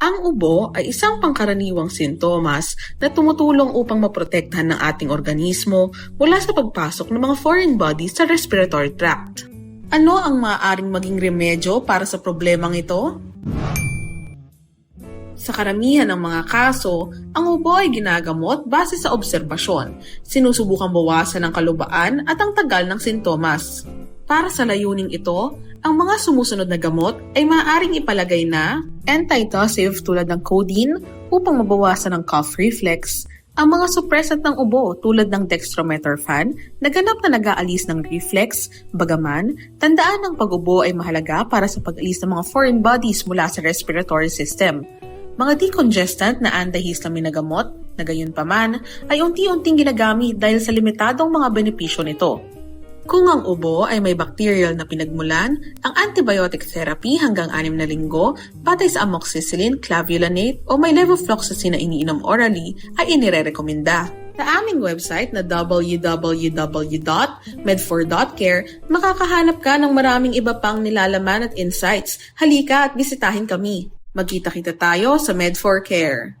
Ang ubo ay isang pangkaraniwang sintomas na tumutulong upang maprotektahan ng ating organismo mula sa pagpasok ng mga foreign bodies sa respiratory tract. Ano ang maaaring maging remedyo para sa problemang ito? Sa karamihan ng mga kaso, ang ubo ay ginagamot base sa obserbasyon. Sinusubukang bawasan ang kalubaan at ang tagal ng sintomas. Para sa layuning ito, ang mga sumusunod na gamot ay maaaring ipalagay na antitussive tulad ng codeine upang mabawasan ang cough reflex, ang mga suppressant ng ubo tulad ng dextromethorphan na ganap na nag-aalis ng reflex, bagaman, tandaan ang pag-ubo ay mahalaga para sa pag-alis ng mga foreign bodies mula sa respiratory system. Mga decongestant na antihistamine na gamot, na gayon paman, ay unti-unting ginagamit dahil sa limitadong mga benepisyo nito. Kung ang ubo ay may bacterial na pinagmulan, ang antibiotic therapy hanggang 6 na linggo batay sa amoxicillin, clavulanate o may levofloxacin na iniinom orally ay inirerekomenda. Sa aming website na www.med4.care, makakahanap ka ng maraming iba pang nilalaman at insights. Halika at bisitahin kami. Magkita-kita tayo sa Med4Care.